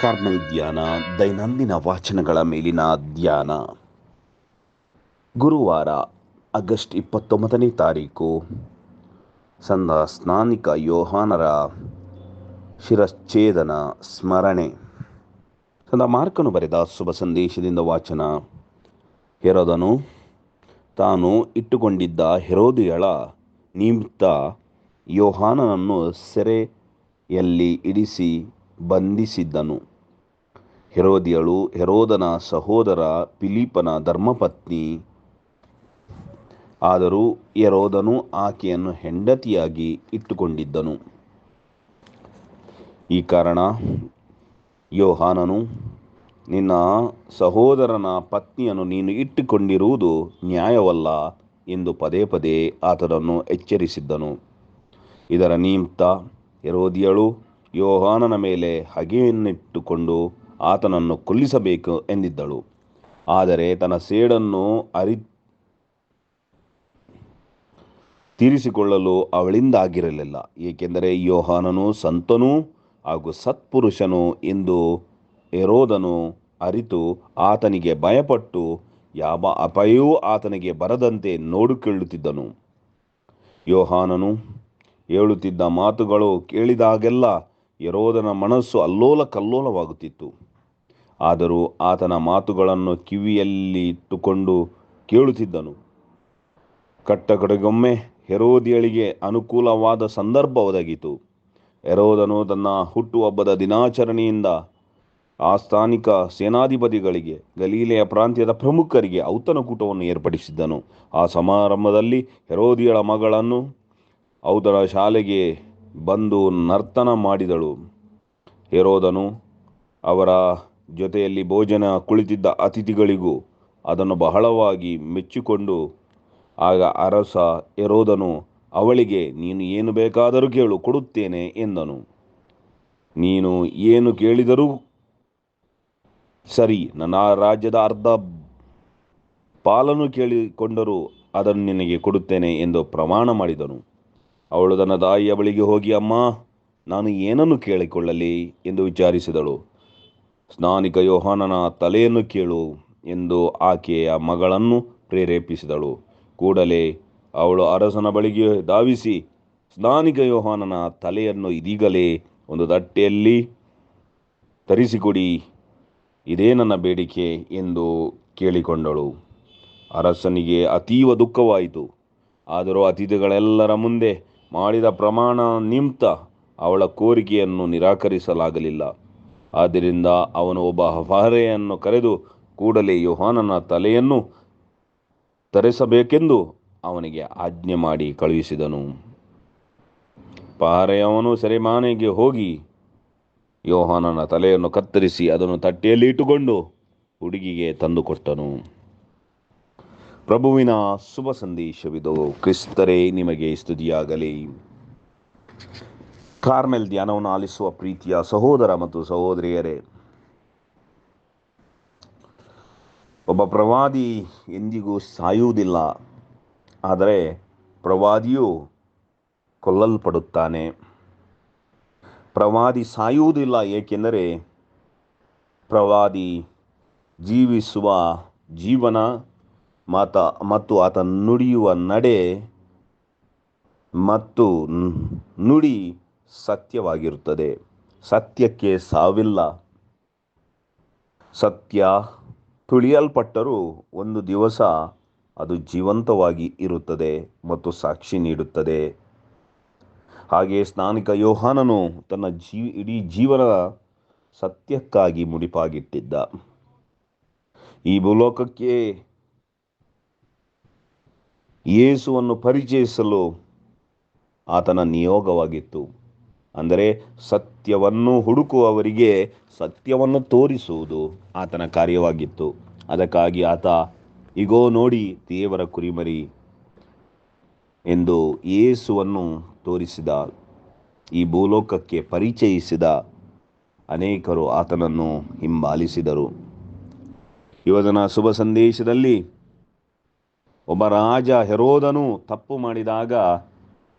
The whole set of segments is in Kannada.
ಕಾರ್ಮೆಲ್ ಧ್ಯಾನ ದೈನಂದಿನ ವಾಚನಗಳ ಮೇಲಿನ ಧ್ಯಾನ. ಗುರುವಾರ ಆಗಸ್ಟ್ ಇಪ್ಪತ್ತೊಂಬತ್ತನೇ ತಾರೀಕು, ಸಂದ ಸ್ನಾನಿಕ ಯೋಹಾನರ ಶಿರಚ್ಛೇದನ ಸ್ಮರಣೆ. ಸಂದ ಮಾರ್ಕನು ಬರೆದ ಶುಭ ಸಂದೇಶದಿಂದ ವಾಚನ, ಹೆರೋದನು, ತಾನು ಇಟ್ಟುಕೊಂಡಿದ್ದ ಹೆರೋದಿಯಳ ನಿಮಿತ್ತ ಯೋಹಾನನನ್ನು ಸೆರೆಯಲ್ಲಿ ಇಡಿಸಿ ಬಂಧಿಸಿದ್ದನು. ಹೆರೋದಿಯಳು, ಹೆರೋದನ ಸಹೋದರ ಫಿಲಿಪನ ಧರ್ಮಪತ್ನಿ. ಆದರೂ ಯರೋದನು ಆಕೆಯನ್ನು ಹೆಂಡತಿಯಾಗಿ ಇಟ್ಟುಕೊಂಡಿದ್ದನು. ಈ ಕಾರಣ ಯೋಹಾನನು, ನಿನ್ನ ಸಹೋದರನ ಪತ್ನಿಯನ್ನು ನೀನು ಇಟ್ಟುಕೊಂಡಿರುವುದು ನ್ಯಾಯವಲ್ಲ ಎಂದು ಪದೇ ಪದೇ ಆತನನ್ನು ಎಚ್ಚರಿಸಿದ್ದನು. ಇದರ ನಿಮಿತ್ತ ಯರೋದಿಯಳು ಯೋಹಾನನ ಮೇಲೆ ಹಗೆಯನ್ನಿಟ್ಟುಕೊಂಡು ಆತನನ್ನು ಕೊಲ್ಲಿಸಬೇಕು ಎಂದಿದ್ದಳು. ಆದರೆ ತನ್ನ ಸೇಡನ್ನು ಅರಿ ತೀರಿಸಿಕೊಳ್ಳಲು ಅವಳಿಂದಾಗಿರಲಿಲ್ಲ. ಏಕೆಂದರೆ ಯೋಹಾನನು ಸಂತನೂ ಹಾಗೂ ಸತ್ಪುರುಷನು ಎಂದು ಎರೋದನು ಅರಿತು ಆತನಿಗೆ ಭಯಪಟ್ಟು ಯಾವ ಅಪಾಯವೂ ಆತನಿಗೆ ಬರದಂತೆ ನೋಡಿಕೊಳ್ಳುತ್ತಿದ್ದನು ಯೋಹಾನನು ಹೇಳುತ್ತಿದ್ದ ಮಾತುಗಳು ಕೇಳಿದಾಗೆಲ್ಲ ಯರೋದನ ಮನಸ್ಸು ಅಲ್ಲೋಲ ಕಲ್ಲೋಲವಾಗುತ್ತಿತ್ತು ಆದರೂ ಆತನ ಮಾತುಗಳನ್ನು ಕಿವಿಯಲ್ಲಿ ಇಟ್ಟುಕೊಂಡು ಕೇಳುತ್ತಿದ್ದನು. ಕಟ್ಟಕಡೆಗೊಮ್ಮೆ ಹೆರೋದಿಯಳಿಗೆ ಅನುಕೂಲವಾದ ಸಂದರ್ಭ ಒದಗಿತು. ಹೆರೋದನು ತನ್ನ ಹುಟ್ಟುಹಬ್ಬದ ದಿನಾಚರಣೆಯಿಂದ ಆ ಸ್ಥಾನಿಕ ಸೇನಾಧಿಪತಿಗಳಿಗೆ, ಗಲೀಲೆಯ ಪ್ರಾಂತ್ಯದ ಪ್ರಮುಖರಿಗೆ ಔತಣಕೂಟವನ್ನು ಏರ್ಪಡಿಸಿದ್ದನು. ಆ ಸಮಾರಂಭದಲ್ಲಿ ಹೆರೋದಿಯಳ ಮಗಳನ್ನು ಔತಣ ಶಾಲೆಗೆ ಬಂದು ನರ್ತನ ಮಾಡಿದಳು. ಹೆರೋದನು ಅವರ ಜೊತೆಯಲ್ಲಿ ಭೋಜನ ಕುಳಿತಿದ್ದ ಅತಿಥಿಗಳಿಗೂ ಅದನ್ನು ಬಹಳವಾಗಿ ಮೆಚ್ಚಿಕೊಂಡು, ಆಗ ಅರಸ ಎರೋದನು ಅವಳಿಗೆ, ನೀನು ಏನು ಬೇಕಾದರೂ ಕೇಳು, ಕೊಡುತ್ತೇನೆ ಎಂದನು. ನೀನು ಏನು ಕೇಳಿದರೂ ಸರಿ, ನನ್ನ ರಾಜ್ಯದ ಅರ್ಧ ಪಾಲನ್ನು ಕೇಳಿಕೊಂಡರೂ ಅದನ್ನು ನಿನಗೆ ಕೊಡುತ್ತೇನೆ ಎಂದು ಪ್ರಮಾಣ ಮಾಡಿದನು. ಅವಳು ತನ್ನ ತಾಯಿಯ ಬಳಿಗೆ ಹೋಗಿ, ಅಮ್ಮ, ನಾನು ಏನನ್ನು ಕೇಳಿಕೊಳ್ಳಲಿ? ಎಂದು ವಿಚಾರಿಸಿದಳು. ಸ್ನಾನಿಕ ಯೋಹಾನನ ತಲೆಯನ್ನು ಕೇಳು ಎಂದು ಆಕೆಯ ಮಗಳನ್ನು ಪ್ರೇರೇಪಿಸಿದಳು. ಕೂಡಲೇ ಅವಳು ಅರಸನ ಬಳಿಗೆ ಧಾವಿಸಿ, ಸ್ನಾನಿಕ ಯೋಹಾನನ ತಲೆಯನ್ನು ಇದೀಗಲೇ ಒಂದು ತಟ್ಟೆಯಲ್ಲಿ ತರಿಸಿಕೊಡಿ, ಇದೇ ನನ್ನ ಬೇಡಿಕೆ ಎಂದು ಕೇಳಿಕೊಂಡಳು. ಅರಸನಿಗೆ ಅತೀವ ದುಃಖವಾಯಿತು. ಆದರೂ ಅತಿಥಿಗಳೆಲ್ಲರ ಮುಂದೆ ಮಾಡಿದ ಪ್ರಮಾಣ ನಿಮ್ತ ಅವಳ ಕೋರಿಕೆಯನ್ನು ನಿರಾಕರಿಸಲಾಗಲಿಲ್ಲ. ಆದ್ದರಿಂದ ಅವನು ಒಬ್ಬ ಪಹರೆಯನ್ನು ಕರೆದು ಕೂಡಲೇ ಯೋಹಾನನ ತಲೆಯನ್ನು ತರಿಸಬೇಕೆಂದು ಅವನಿಗೆ ಆಜ್ಞೆ ಮಾಡಿ ಕಳುಹಿಸಿದನು. ಪಹರೆಯವನು ಸೆರೆಮಾನೆಗೆ ಹೋಗಿ ಯೋಹಾನನ ತಲೆಯನ್ನು ಕತ್ತರಿಸಿ ಅದನ್ನು ತಟ್ಟೆಯಲ್ಲಿ ಇಟ್ಟುಕೊಂಡು ಹುಡುಗಿಗೆ ತಂದುಕೊಟ್ಟನು ಪ್ರಭುವಿನ ಶುಭ ಸಂದೇಶವಿದು, ಕ್ರಿಸ್ತರೇ, ನಿಮಗೆ ಸ್ತುತಿಯಾಗಲಿ. ಕಾರ್ಮೆಲ್ ಧ್ಯಾನವನ್ನು ಆಲಿಸುವ ಪ್ರೀತಿಯ ಸಹೋದರ ಮತ್ತು ಸಹೋದರಿಯರೇ. ಒಬ್ಬ ಪ್ರವಾದಿ ಎಂದಿಗೂ ಸಾಯುವುದಿಲ್ಲ. ಆದರೆ ಪ್ರವಾದಿಯು ಕೊಲ್ಲಲ್ಪಡುತ್ತಾನೆ. ಪ್ರವಾದಿ ಸಾಯುವುದಿಲ್ಲ, ಏಕೆಂದರೆ ಪ್ರವಾದಿ ಜೀವಿಸುವ ಜೀವನ ಮಾತ ಮತ್ತು ಆತ ನುಡಿಯುವ ನಡೆ ಮತ್ತು ನುಡಿ ಸತ್ಯವಾಗಿರುತ್ತದೆ. ಸತ್ಯಕ್ಕೆ ಸಾವಿಲ್ಲ. ಸತ್ಯ ತುಳಿಯಲ್ಪಟ್ಟರೂ ಒಂದು ದಿವಸ ಅದು ಜೀವಂತವಾಗಿ ಇರುತ್ತದೆ ಮತ್ತು ಸಾಕ್ಷಿ ನೀಡುತ್ತದೆ. ಹಾಗೆ ಸ್ನಾನಿಕ ಯೋಹಾನನು ತನ್ನ ಜೀ, ಇಡೀ ಜೀವನದ ಸತ್ಯಕ್ಕಾಗಿ ಮುಡಿಪಾಗಿಟ್ಟಿದ್ದ. ಈ ಭೂಲೋಕಕ್ಕೆ ಯೇಸುವನ್ನು ಪರಿಚಯಿಸಲು ಆತನ ನಿಯೋಗವಾಗಿತ್ತು. ಅಂದರೆ ಸತ್ಯವನ್ನು ಹುಡುಕುವವರಿಗೆ ಸತ್ಯವನ್ನು ತೋರಿಸುವುದು ಆತನ ಕಾರ್ಯವಾಗಿತ್ತು. ಅದಕ್ಕಾಗಿ ಆತ, ಇಗೋ ನೋಡಿ ದೇವರ ಕುರಿಮರಿ ಎಂದು ಯೇಸುವನ್ನು ತೋರಿಸಿದ, ಈ ಭೂಲೋಕಕ್ಕೆ ಪರಿಚಯಿಸಿದ ಅನೇಕರು ಆತನನ್ನು ಹಿಂಬಾಲಿಸಿದರು. ಯುವಜನ ಶುಭ ಸಂದೇಶದಲ್ಲಿ, ಒಬ್ಬ ರಾಜ ಹೆರೋದನು ತಪ್ಪು ಮಾಡಿದಾಗ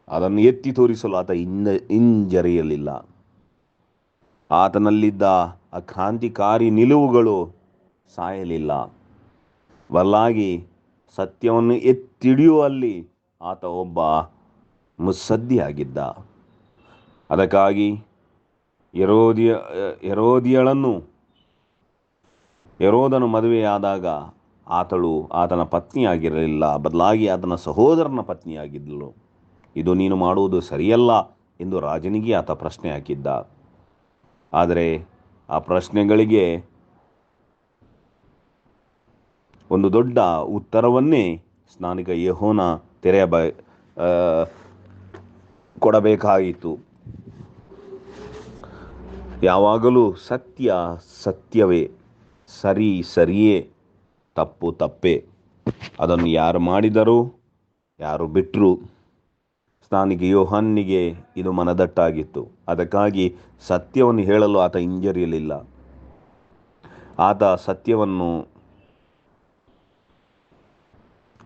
ಅದನ್ನು ಎತ್ತಿ ತೋರಿಸಲು ಆತ ಇನ್ನ, ಹಿಂಜರಿಯಲಿಲ್ಲ. ಆತನಲ್ಲಿದ್ದ ಆ ಕ್ರಾಂತಿಕಾರಿ ನಿಲುವುಗಳು ಸಾಯಲಿಲ್ಲ. ಬದಲಾಗಿ ಸತ್ಯವನ್ನು ಎತ್ತಿಡಿಯುವಲ್ಲಿ ಆತ ಒಬ್ಬ ಮುಸ್ಸದ್ದಿಯಾಗಿದ್ದ. ಅದಕ್ಕಾಗಿ ಯರೋದಿಯ ಯರೋದಿಯಳನ್ನು ಎರೋದನು ಮದುವೆಯಾದಾಗ ಆತಳು ಆತನ ಪತ್ನಿಯಾಗಿರಲಿಲ್ಲ. ಬದಲಾಗಿ ಆತನ ಸಹೋದರನ ಪತ್ನಿಯಾಗಿದ್ದಳು. ಇದು ನೀನು ಮಾಡುವುದು ಸರಿಯಲ್ಲ ಎಂದು ರಾಜನಿಗೆ ಆತ ಪ್ರಶ್ನೆ ಹಾಕಿದ್ದ. ಆದರೆ ಆ ಪ್ರಶ್ನೆಗಳಿಗೆ ಒಂದು ದೊಡ್ಡ ಉತ್ತರವನ್ನೇ ಸ್ನಾನಿಕ ಯಹೋನ ತೆರೆಯ ಬ ಕೊಡಬೇಕಾಯಿತು. ಯಾವಾಗಲೂ ಸತ್ಯ ಸತ್ಯವೇ, ಸರಿ ಸರಿಯೇ, ತಪ್ಪು ತಪ್ಪೇ. ಅದನ್ನು ಯಾರು ಮಾಡಿದರು ಯಾರು ಬಿಟ್ಟರು ಸ್ನಾನಿಕ ಯೋಹನ್ನಿಗೆ ಇದು ಮನದಟ್ಟಾಗಿತ್ತು. ಅದಕ್ಕಾಗಿ ಸತ್ಯವನ್ನು ಹೇಳಲು ಆತ ಹಿಂಜರಿಯಲಿಲ್ಲ. ಆತ ಸತ್ಯವನ್ನು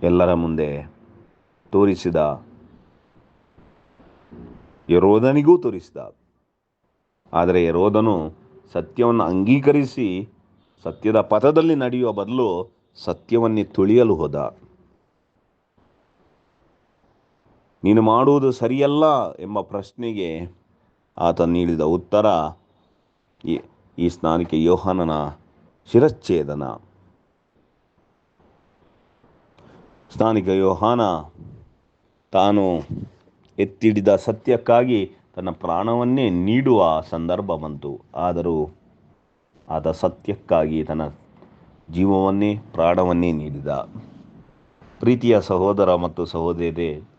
ಎಲ್ಲರ ಮುಂದೆ ತೋರಿಸಿದ. ಯರೋಧನಿಗೂ ತೋರಿಸಿದ. ಆದರೆ ಯರೋಧನು ಸತ್ಯವನ್ನು ಅಂಗೀಕರಿಸಿ ಸತ್ಯದ ಪಥದಲ್ಲಿ ನಡೆಯುವ ಬದಲು ಸತ್ಯವನ್ನೇ ತುಳಿಯಲು ಹೋದ. ನೀನು ಮಾಡುವುದು ಸರಿಯಲ್ಲ ಎಂಬ ಪ್ರಶ್ನೆಗೆ ಆತ ನೀಡಿದ ಉತ್ತರ, ಈ ಸ್ನಾನಿಕೆ ಯೋಹನನ ಶಿರಚ್ಛೇದನ. ಸ್ನಾನಿಕ ಯೋಹಾನ ತಾನು ಎತ್ತಿಡಿದ ಸತ್ಯಕ್ಕಾಗಿ ತನ್ನ ಪ್ರಾಣವನ್ನೇ ನೀಡುವ ಸಂದರ್ಭ ಬಂತು. ಆದರೂ ಆತ ಸತ್ಯಕ್ಕಾಗಿ ತನ್ನ ಜೀವವನ್ನೇ, ಪ್ರಾಣವನ್ನೇ ನೀಡಿದ. ಪ್ರೀತಿಯ ಸಹೋದರ ಮತ್ತು ಸಹೋದರಿ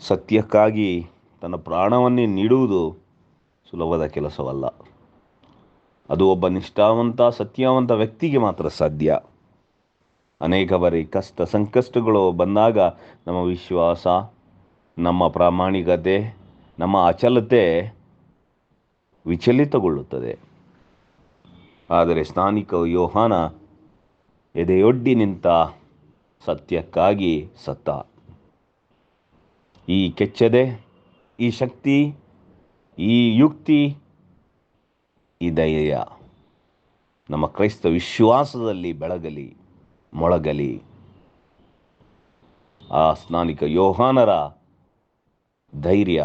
ಸತ್ಯಕ್ಕಾಗಿ ತನ್ನ ಪ್ರಾಣವನ್ನೇ ನೀಡುವುದು ಸುಲಭದ ಕೆಲಸವಲ್ಲ. ಅದು ಒಬ್ಬ ನಿಷ್ಠಾವಂತ, ಸತ್ಯವಂತ ವ್ಯಕ್ತಿಗೆ ಮಾತ್ರ ಸಾಧ್ಯ. ಅನೇಕ ಬಾರಿ ಕಷ್ಟ ಸಂಕಷ್ಟಗಳು ಬಂದಾಗ ನಮ್ಮ ವಿಶ್ವಾಸ, ನಮ್ಮ ಪ್ರಾಮಾಣಿಕತೆ, ನಮ್ಮ ಅಚಲತೆ ವಿಚಲಿತಗೊಳ್ಳುತ್ತದೆ. ಆದರೆ ಸ್ನಾನಿಕ ಯೋಹಾನ ಎದೆಯೊಡ್ಡಿ ನಿಂತ ಸತ್ಯಕ್ಕಾಗಿ ಸತ್ತ. ಈ ಕೆಚ್ಚದೆ, ಈ ಶಕ್ತಿ, ಈ ಯುಕ್ತಿ, ಈ ಧೈರ್ಯ ನಮ್ಮ ಕ್ರೈಸ್ತ ವಿಶ್ವಾಸದಲ್ಲಿ ಬೆಳಗಲಿ, ಮೊಳಗಲಿ. ಆ ಸ್ನಾನಿಕ ಯೋಹಾನರ ಧೈರ್ಯ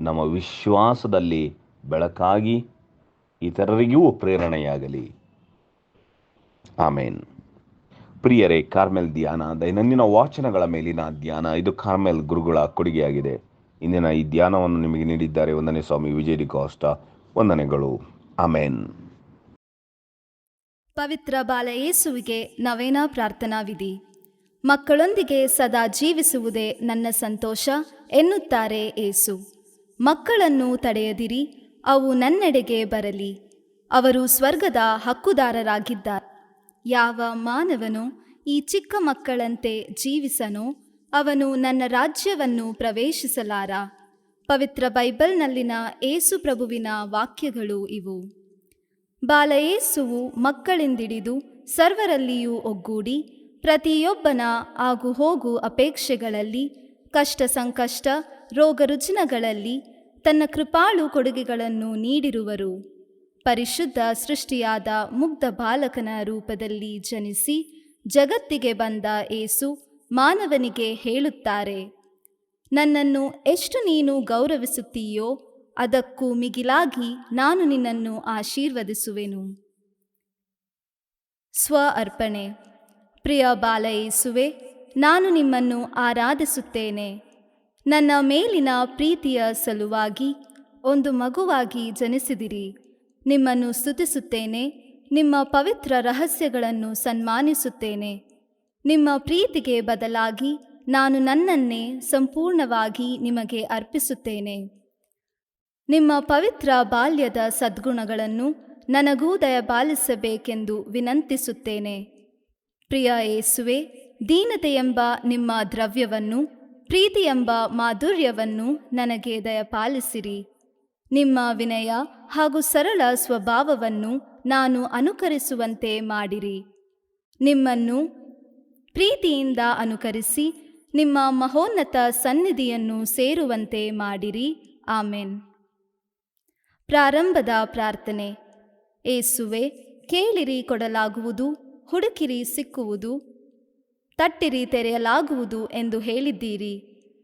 ನಮ್ಮ ವಿಶ್ವಾಸದಲ್ಲಿ ಬೆಳಕಾಗಿ ಇತರರಿಗೂ ಪ್ರೇರಣೆಯಾಗಲಿ. ಆಮೇನ್. ಪ್ರಿಯರೇ, ಕಾರ್ಮೆಲ್ ಧ್ಯಾನ, ದೈನಂದಿನ ವಾಚನಗಳ ಮೇಲಿನ ಧ್ಯಾನ, ಇದು ಕಾರ್ಮೆಲ್ ಗುರುಗಳ ಕೊಡುಗೆಯಾಗಿದೆ. ಇಂದಿನ ಈ ಧ್ಯಾನವನ್ನು ನಿಮಗೆ ನೀಡಿದ್ದಾರೆ ಒಂದನೇ ಸ್ವಾಮಿ ವಿಜಯ್ ಡಿಕಾಸ್ಟ ವಂದನೆಗಳು. ಅಮೇನ್ ಪವಿತ್ರ ಬಾಲ ಯೇಸುವಿಗೆ ನವೇನ ಪ್ರಾರ್ಥನಾ ವಿಧಿ. ಮಕ್ಕಳೊಂದಿಗೆ ಸದಾ ಜೀವಿಸುವುದೇ ನನ್ನ ಸಂತೋಷ ಎನ್ನುತ್ತಾರೆ ಏಸು ಮಕ್ಕಳನ್ನು ತಡೆಯದಿರಿ, ಅವು ನನ್ನೆಡೆಗೆ ಬರಲಿ. ಅವರು ಸ್ವರ್ಗದ ಹಕ್ಕುದಾರರಾಗಿದ್ದಾರೆ. ಯಾವ ಮಾನವನು ಈ ಚಿಕ್ಕ ಮಕ್ಕಳಂತೆ ಜೀವಿಸನೋ, ಅವನು ನನ್ನ ರಾಜ್ಯವನ್ನು ಪ್ರವೇಶಿಸಲಾರ? ಪವಿತ್ರ ಬೈಬಲ್ನಲ್ಲಿನ ಏಸು ಪ್ರಭುವಿನ ವಾಕ್ಯಗಳು ಇವು. ಬಾಲಯೇಸುವು ಮಕ್ಕಳಿಂದಿಡಿದು ಸರ್ವರಲ್ಲಿಯೂ ಒಗ್ಗೂಡಿ, ಪ್ರತಿಯೊಬ್ಬನ ಆಗು ಹೋಗು ಅಪೇಕ್ಷೆಗಳಲ್ಲಿ, ಕಷ್ಟ ಸಂಕಷ್ಟ ರೋಗ ರುಜಿನಗಳಲ್ಲಿ ತನ್ನ ಕೃಪಾಳು ಕೊಡುಗೆಗಳನ್ನು ನೀಡಿರುವರು. ಪರಿಶುದ್ಧ ಸೃಷ್ಟಿಯಾದ ಮುಗ್ಧ ಬಾಲಕನ ರೂಪದಲ್ಲಿ ಜನಿಸಿ ಜಗತ್ತಿಗೆ ಬಂದ ಏಸು ಮಾನವನಿಗೆ ಹೇಳುತ್ತಾರೆ, ನನ್ನನ್ನು ಎಷ್ಟು ನೀನು ಗೌರವಿಸುತ್ತೀಯೋ ಅದಕ್ಕೂ ಮಿಗಿಲಾಗಿ ನಾನು ನಿನ್ನನ್ನು ಆಶೀರ್ವದಿಸುವೆನು. ಸ್ವ ಅರ್ಪಣೆ. ಪ್ರಿಯ ಬಾಲ ನಾನು ನಿಮ್ಮನ್ನು ಆರಾಧಿಸುತ್ತೇನೆ. ನನ್ನ ಮೇಲಿನ ಪ್ರೀತಿಯ ಸಲುವಾಗಿ ಒಂದು ಮಗುವಾಗಿ ಜನಿಸಿದಿರಿ. ನಿಮ್ಮನ್ನು ಸ್ತುತಿಸುತ್ತೇನೆ, ನಿಮ್ಮ ಪವಿತ್ರ ರಹಸ್ಯಗಳನ್ನು ಸನ್ಮಾನಿಸುತ್ತೇನೆ. ನಿಮ್ಮ ಪ್ರೀತಿಗೆ ಬದಲಾಗಿ ನಾನು ನನ್ನನ್ನೇ ಸಂಪೂರ್ಣವಾಗಿ ನಿಮಗೆ ಅರ್ಪಿಸುತ್ತೇನೆ. ನಿಮ್ಮ ಪವಿತ್ರ ಬಾಲ್ಯದ ಸದ್ಗುಣಗಳನ್ನು ನನಗೂ ದಯಪಾಲಿಸಬೇಕೆಂದು ವಿನಂತಿಸುತ್ತೇನೆ. ಪ್ರಿಯ ಏಸುವೆ ದೀನತೆ ಎಂಬ ನಿಮ್ಮ ದ್ರವ್ಯವನ್ನು, ಪ್ರೀತಿಯೆಂಬ ಮಾಧುರ್ಯವನ್ನು ನನಗೆ ದಯಪಾಲಿಸಿರಿ. ನಿಮ್ಮ ವಿನಯ ಹಾಗೂ ಸರಳ ಸ್ವಭಾವವನ್ನು ನಾನು ಅನುಕರಿಸುವಂತೆ ಮಾಡಿರಿ. ನಿಮ್ಮನ್ನು ಪ್ರೀತಿಯಿಂದ ಅನುಕರಿಸಿ ನಿಮ್ಮ ಮಹೋನ್ನತ ಸನ್ನಿಧಿಯನ್ನು ಸೇರುವಂತೆ ಮಾಡಿರಿ. ಆಮೇನ್. ಪ್ರಾರಂಭದ ಪ್ರಾರ್ಥನೆ. ಏಸುವೆ, ಕೇಳಿರಿ ಕೊಡಲಾಗುವುದು, ಹುಡುಕಿರಿ ಸಿಕ್ಕುವುದು, ತಟ್ಟಿರಿ ತೆರೆಯಲಾಗುವುದು ಎಂದು ಹೇಳಿದ್ದೀರಿ.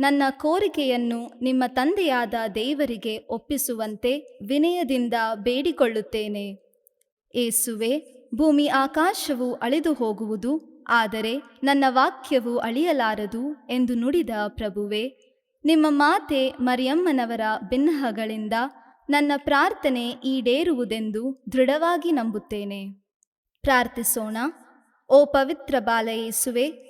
ನನ್ನ ಕೋರಿಕೆಯನ್ನು ನಿಮ್ಮ ತಂದೆಯಾದ ದೇವರಿಗೆ ಒಪ್ಪಿಸುವಂತೆ ವಿನಯದಿಂದ ಬೇಡಿಕೊಳ್ಳುತ್ತೇನೆ. ಏಸುವೆ, ಭೂಮಿ ಆಕಾಶವು ಅಳಿದು ಹೋಗುವುದು ಆದರೆ ನನ್ನ ವಾಕ್ಯವು ಅಳಿಯಲಾರದು ಎಂದು ನುಡಿದ ಪ್ರಭುವೆ, ನಿಮ್ಮ ಮಾತೆ ಮರಿಯಮ್ಮನವರ ಬಿನ್ನಹಗಳಿಂದ ನನ್ನ ಪ್ರಾರ್ಥನೆ ಈಡೇರುವುದೆಂದು ದೃಢವಾಗಿ ನಂಬುತ್ತೇನೆ. ಪ್ರಾರ್ಥಿಸೋಣ. ಓ ಪವಿತ್ರ ಬಾಲಯೇಸುವೆ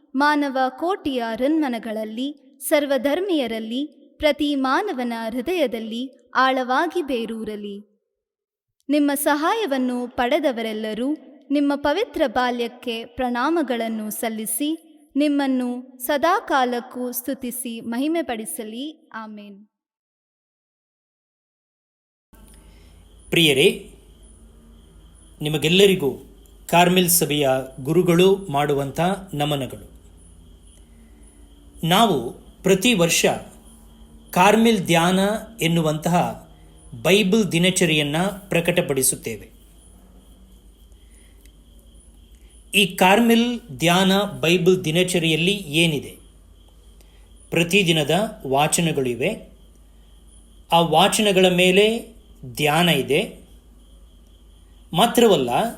ಮಾನವ ಕೋಟಿಯ ರನ್ಮನಗಳಲ್ಲಿ ಸರ್ವಧರ್ಮೀಯರಲ್ಲಿ, ಪ್ರತಿ ಮಾನವನ ಹೃದಯದಲ್ಲಿ ಆಳವಾಗಿ ಬೇರೂರಲಿ. ನಿಮ್ಮ ಸಹಾಯವನ್ನು ಪಡೆದವರೆಲ್ಲರೂ ನಿಮ್ಮ ಪವಿತ್ರ ಬಾಲ್ಯಕ್ಕೆ ಪ್ರಣಾಮಗಳನ್ನು ಸಲ್ಲಿಸಿ, ನಿಮ್ಮನ್ನು ಸದಾಕಾಲಕ್ಕೂ ಸ್ತುತಿಸಿ ಮಹಿಮೆಪಡಿಸಲಿ. ಆಮೇನ್. ಪ್ರಿಯರೇ, ನಿಮಗೆಲ್ಲರಿಗೂ ಕಾರ್ಮಿಲ್ ಸಭೆಯ ಗುರುಗಳು ಮಾಡುವಂಥ ನಮನಗಳು. ನಾವು ಪ್ರತಿ ವರ್ಷ ಕಾರ್ಮಿಲ್ ಧ್ಯಾನ ಎನ್ನುವಂತಹ ಬೈಬಲ್ ದಿನಚರಿಯನ್ನು ಪ್ರಕಟಪಡಿಸುತ್ತೇವೆ. ಈ ಕಾರ್ಮಿಲ್ ಧ್ಯಾನ ಬೈಬಲ್ ದಿನಚರಿಯಲ್ಲಿ ಏನಿದೆ? ಪ್ರತಿದಿನದ ವಾಚನಗಳಿವೆ ಆ ವಾಚನಗಳ ಮೇಲೆ ಧ್ಯಾನ ಇದೆ. ಮಾತ್ರವಲ್ಲ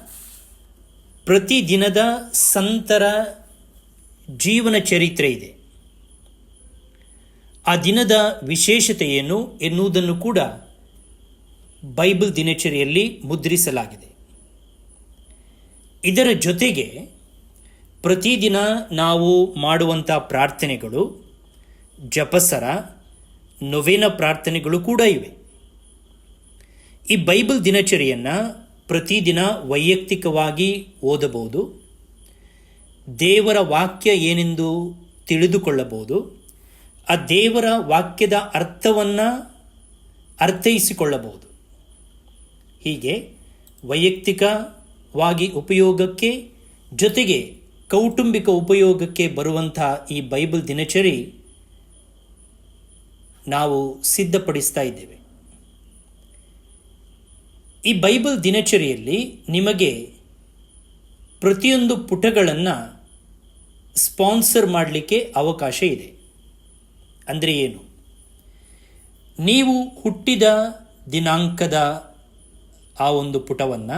ಪ್ರತಿದಿನದ ಸಂತರ ಜೀವನ ಚರಿತ್ರೆ ಇದೆ. ಆ ದಿನದ ವಿಶೇಷತೆ ಏನು ಎನ್ನುವುದನ್ನು ಕೂಡ ಬೈಬಲ್ ದಿನಚರಿಯಲ್ಲಿ ಮುದ್ರಿಸಲಾಗಿದೆ. ಇದರ ಜೊತೆಗೆ ಪ್ರತಿದಿನ ನಾವು ಮಾಡುವಂಥ ಪ್ರಾರ್ಥನೆಗಳು, ಜಪಸರ, ನೊವೇನ ಪ್ರಾರ್ಥನೆಗಳು ಕೂಡ ಇವೆ. ಈ ಬೈಬಲ್ ದಿನಚರಿಯನ್ನು ಪ್ರತಿದಿನ ವೈಯಕ್ತಿಕವಾಗಿ ಓದಬಹುದು, ದೇವರ ವಾಕ್ಯ ಏನೆಂದು ತಿಳಿದುಕೊಳ್ಳಬಹುದು ಆ ದೇವರ ವಾಕ್ಯದ ಅರ್ಥವನ್ನು ಅರ್ಥೈಸಿಕೊಳ್ಳಬಹುದು. ಹೀಗೆ ವೈಯಕ್ತಿಕವಾಗಿ ಉಪಯೋಗಕ್ಕೆ ಜೊತೆಗೆ ಕೌಟುಂಬಿಕ ಉಪಯೋಗಕ್ಕೆ ಬರುವಂಥ ಈ ಬೈಬಲ್ ದಿನಚರಿ ನಾವು ಸಿದ್ಧಪಡಿಸ್ತಾ ಇದ್ದೇವೆ. ಈ ಬೈಬಲ್ ದಿನಚರಿಯಲ್ಲಿ ನಿಮಗೆ ಪ್ರತಿಯೊಂದು ಪುಟಗಳನ್ನು ಸ್ಪಾನ್ಸರ್ ಮಾಡಲಿಕ್ಕೆ ಅವಕಾಶ ಇದೆ. ಅಂದರೆ ಏನು? ನೀವು ಹುಟ್ಟಿದ ದಿನಾಂಕದ ಆ ಒಂದು ಪುಟವನ್ನು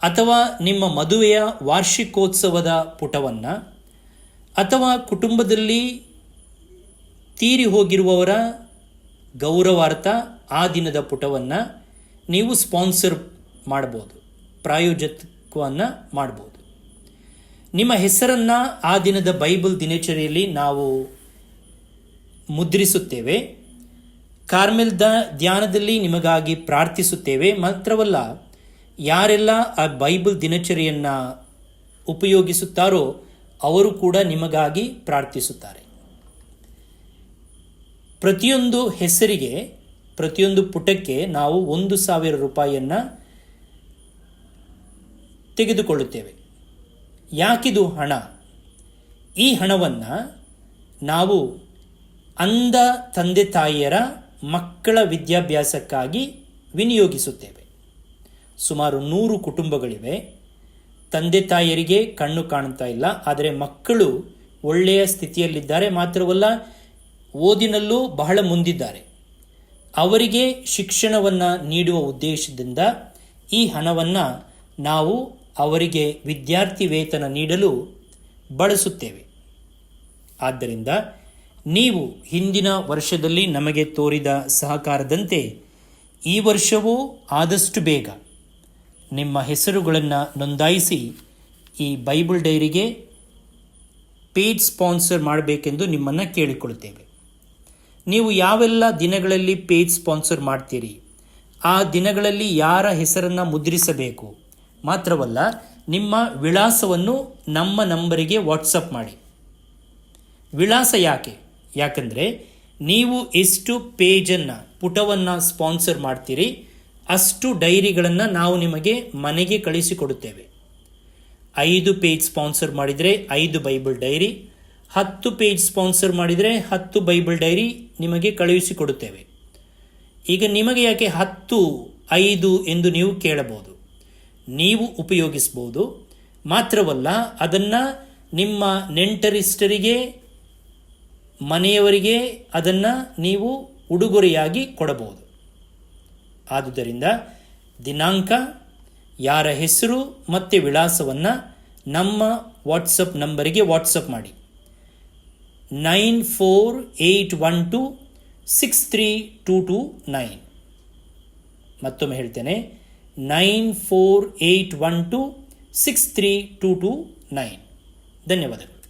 ಅಥವಾ ನಿಮ್ಮ ಮದುವೆಯ ವಾರ್ಷಿಕೋತ್ಸವದ ಪುಟವನ್ನು ಅಥವಾ ಕುಟುಂಬದಲ್ಲಿ ತೀರಿ ಹೋಗಿರುವವರ ಗೌರವಾರ್ಥ ಆ ದಿನದ ಪುಟವನ್ನು ನೀವು ಸ್ಪಾನ್ಸರ್ ಮಾಡ್ಬೋದು, ಪ್ರಾಯೋಜಕವನ್ನು ಮಾಡ್ಬೋದು. ನಿಮ್ಮ ಹೆಸರನ್ನು ಆ ದಿನದ ಬೈಬಲ್ ದಿನಚರಿಯಲ್ಲಿ ನಾವು ಮುದ್ರಿಸುತ್ತೇವೆ. ಕಾರ್ಮೆಲ್ ದ ಧ್ಯಾನದಲ್ಲಿ ನಿಮಗಾಗಿ ಪ್ರಾರ್ಥಿಸುತ್ತೇವೆ. ಮಾತ್ರವಲ್ಲ, ಯಾರೆಲ್ಲ ಆ ಬೈಬಲ್ ದಿನಚರಿಯನ್ನು ಉಪಯೋಗಿಸುತ್ತಾರೋ ಅವರು ಕೂಡ ನಿಮಗಾಗಿ ಪ್ರಾರ್ಥಿಸುತ್ತಾರೆ. ಪ್ರತಿಯೊಂದು ಹೆಸರಿಗೆ, ಪ್ರತಿಯೊಂದು ಪುಟಕ್ಕೆ ನಾವು ಒಂದು ಸಾವಿರ ರೂಪಾಯಿಯನ್ನು ತೆಗೆದುಕೊಳ್ಳುತ್ತೇವೆ. ಯಾಕಿದು ಹಣ? ಈ ಹಣವನ್ನು ನಾವು ಅಂಧ ತಂದೆ ತಾಯಿಯರ ಮಕ್ಕಳ ವಿದ್ಯಾಭ್ಯಾಸಕ್ಕಾಗಿ ವಿನಿಯೋಗಿಸುತ್ತೇವೆ. ಸುಮಾರು ನೂರು ಕುಟುಂಬಗಳಿವೆ. ತಂದೆ ತಾಯಿಯರಿಗೆ ಕಣ್ಣು ಕಾಣ್ತಾ ಇಲ್ಲ. ಆದರೆ ಮಕ್ಕಳು ಒಳ್ಳೆಯ ಸ್ಥಿತಿಯಲ್ಲಿದ್ದಾರೆ ಮಾತ್ರವಲ್ಲ, ಓದಿನಲ್ಲೂ ಬಹಳ ಮುಂದಿದ್ದಾರೆ. ಅವರಿಗೆ ಶಿಕ್ಷಣವನ್ನು ನೀಡುವ ಉದ್ದೇಶದಿಂದ ಈ ಹಣವನ್ನು ನಾವು ಅವರಿಗೆ ವಿದ್ಯಾರ್ಥಿ ವೇತನ ನೀಡಲು ಬಳಸುತ್ತೇವೆ. ಆದ್ದರಿಂದ ನೀವು ಹಿಂದಿನ ವರ್ಷದಲ್ಲಿ ನಮಗೆ ತೋರಿದ ಸಹಕಾರದಂತೆ ಈ ವರ್ಷವೂ ಆದಷ್ಟು ಬೇಗ ನಿಮ್ಮ ಹೆಸರುಗಳನ್ನು ನೋಂದಾಯಿಸಿ ಈ ಬೈಬಲ್ ಡೈರಿಗೆ ಪೇಜ್ ಸ್ಪಾನ್ಸರ್ ಮಾಡಬೇಕೆಂದು ನಿಮ್ಮನ್ನು ಕೇಳಿಕೊಳ್ಳುತ್ತೇವೆ. ನೀವು ಯಾವೆಲ್ಲ ದಿನಗಳಲ್ಲಿ ಪೇಜ್ ಸ್ಪಾನ್ಸರ್ ಮಾಡ್ತೀರಿ? ಆ ದಿನಗಳಲ್ಲಿ ಯಾರ ಹೆಸರನ್ನು ಮುದ್ರಿಸಬೇಕು? ಮಾತ್ರವಲ್ಲ, ನಿಮ್ಮ ವಿಳಾಸವನ್ನು ನಮ್ಮ ನಂಬರಿಗೆ ವಾಟ್ಸಪ್ ಮಾಡಿ. ವಿಳಾಸ ಯಾಕೆ? ಯಾಕಂದರೆ ನೀವು ಎಷ್ಟು ಪೇಜನ್ನು, ಪುಟವನ್ನು ಸ್ಪಾನ್ಸರ್ ಮಾಡ್ತೀರಿ, ಅಷ್ಟು ಡೈರಿಗಳನ್ನು ನಾವು ನಿಮಗೆ ಮನೆಗೆ ಕಳಿಸಿಕೊಡುತ್ತೇವೆ. ಐದು ಪೇಜ್ ಸ್ಪಾನ್ಸರ್ ಮಾಡಿದರೆ ಐದು ಬೈಬಲ್ ಡೈರಿ, ಹತ್ತು ಪೇಜ್ ಸ್ಪಾನ್ಸರ್ ಮಾಡಿದರೆ ಹತ್ತು ಬೈಬಲ್ ಡೈರಿ ನಿಮಗೆ ಕಳುಹಿಸಿಕೊಡುತ್ತೇವೆ ಈಗ ನಿಮಗೆ ಯಾಕೆ ಹತ್ತು, ಐದು ಎಂದು ನೀವು ಕೇಳಬಹುದು? ನೀವು ಉಪಯೋಗಿಸ್ಬೋದು. ಮಾತ್ರವಲ್ಲ, ಅದನ್ನು ನಿಮ್ಮ ನೆಂಟರಿಷ್ಟರಿಗೆ ಮನೆಯವರಿಗೆ ಅದನ್ನು ನೀವು ಉಡುಗೊರೆಯಾಗಿ ಕೊಡಬಹುದು. ಆದುದರಿಂದ ದಿನಾಂಕ, ಯಾರ ಹೆಸರು ಮತ್ತು ವಿಳಾಸವನ್ನು ನಮ್ಮ ವಾಟ್ಸಪ್ ನಂಬರಿಗೆ ವಾಟ್ಸಪ್ ಮಾಡಿ. Nine four eight one two six three two two nine. ಮತ್ತೊಮ್ಮೆ ಹೇಳ್ತೇನೆ, nine four eight one two six three two two nine. ಧನ್ಯವಾದಗಳು.